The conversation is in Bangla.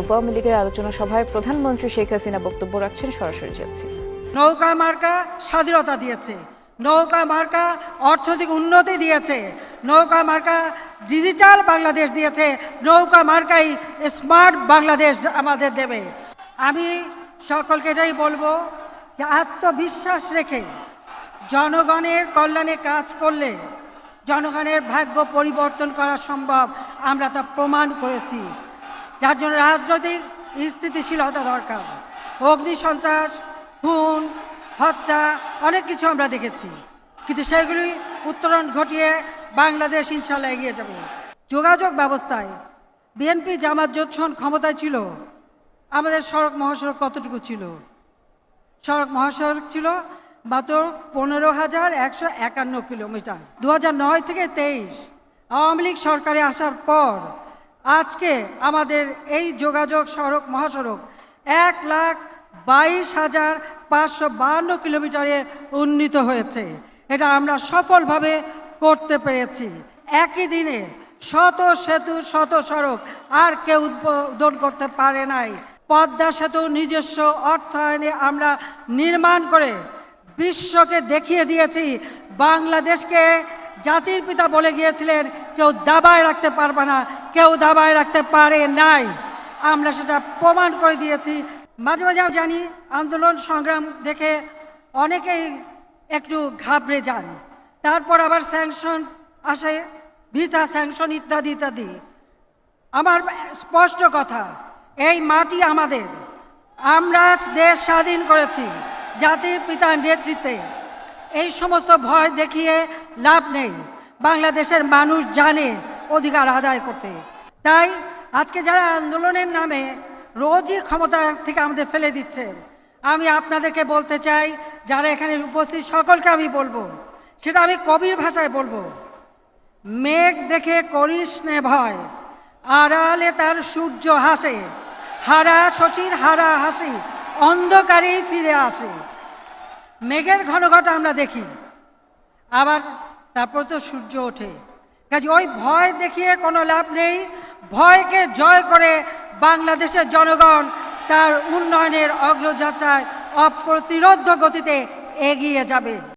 আওয়ামী লীগের আলোচনা সভায় প্রধানমন্ত্রী শেখ হাসিনা বক্তব্য রাখছেন, সরাসরি যাচ্ছি। নৌকা মার্কা স্বাধীনতা দিয়েছে। নৌকা মার্কা অর্থনৈতিক উন্নতি দিয়েছে। নৌকা মার্কা ডিজিটাল বাংলাদেশ দিয়েছে। নৌকা মার্কাই স্মার্ট বাংলাদেশ আমাদের দেবে। আমি সকলকে এটাই বলব যে আত্মবিশ্বাস রেখে জনগণের কল্যাণে কাজ করলে জনগণের ভাগ্য পরিবর্তন করা সম্ভব, আমরা তা প্রমাণ করেছি। যার জন্য রাজনৈতিক স্থিতিশীলতা দরকার। অগ্নি সন্ত্রাস, খুন, হত্যা, অনেক কিছু আমরা দেখেছি। কিন্তু সেগুলি উত্তরণ ঘটিয়ে বাংলাদেশ ইনশাল্লাহ এগিয়ে যাবে। যোগাযোগ ব্যবস্থায় বিএনপি জামাত জোটসন ক্ষমতায় ছিল। আমাদের সড়ক মহাসড়ক কতটুকু ছিল? সড়ক মহাসড়ক ছিল মাত্র পনেরো হাজার একশো একান্ন কিলোমিটার। দু থেকে তেইশ আওয়ামী লীগ সরকারে আসার পর আজকে আমাদের এই যোগাযোগ সড়ক, মহাসড়ক এক লাখ বাইশ হাজার পাঁচশো বাহান্ন কিলোমিটারে উন্নীত হয়েছে। এটা আমরা সফলভাবে করতে পেরেছি। একই দিনে শত সেতু, শত সড়ক আর কেউ উদ্বোধন করতে পারে নাই। পদ্মা সেতু নিজস্ব অর্থায়নে আমরা নির্মাণ করে বিশ্বকে দেখিয়ে দিয়েছি। বাংলাদেশকে জাতির পিতা বলে গিয়েছিলেন কেউ দাবায় রাখতে পারবে না, কেউ দাবায় রাখতে পারে নাই। আমরা সেটা প্রমাণ করে দিয়েছি। মাঝে মাঝে আমি জানি, আন্দোলন সংগ্রাম দেখে অনেকেই একটু ঘাবড়ে যান। তারপর আবার স্যাংশন আসে, ভিসা স্যাংশন ইত্যাদি ইত্যাদি। আমার স্পষ্ট কথা, এই মাটি আমাদের। আমরা দেশ স্বাধীন করেছি, জাতির পিতার নেতৃত্বে। এই সমস্ত ভয় দেখিয়ে লাভ নেই। বাংলাদেশের মানুষ জানে, অধিকার আদায় করতে। তাই আজকে যারা আন্দোলনের নামে রোজই ক্ষমতা থেকে আমাদের ফেলে দিচ্ছে, আমি আপনাদেরকে বলতে চাই, যারা এখানে উপস্থিত, সকলকে আমি বলব, সেটা আমি কবির ভাষায় বলব। মেঘ দেখে করিস নে ভয়, আড়ালে তার সূর্য হাসে, হারা শশীর হারা হাসি, অন্ধকারেই ফিরে আসে। মেঘের ঘনঘটা আমরা দেখি। আবার তারপর তো সূর্য ওঠে। কাজে ওই ভয় দেখিয়ে কোনো লাভ নেই। ভয়কে জয় করে বাংলাদেশের জনগণ তার উন্নয়নের অগ্রযাত্রায় অপ্রতিরোধ্য গতিতে এগিয়ে যাবে।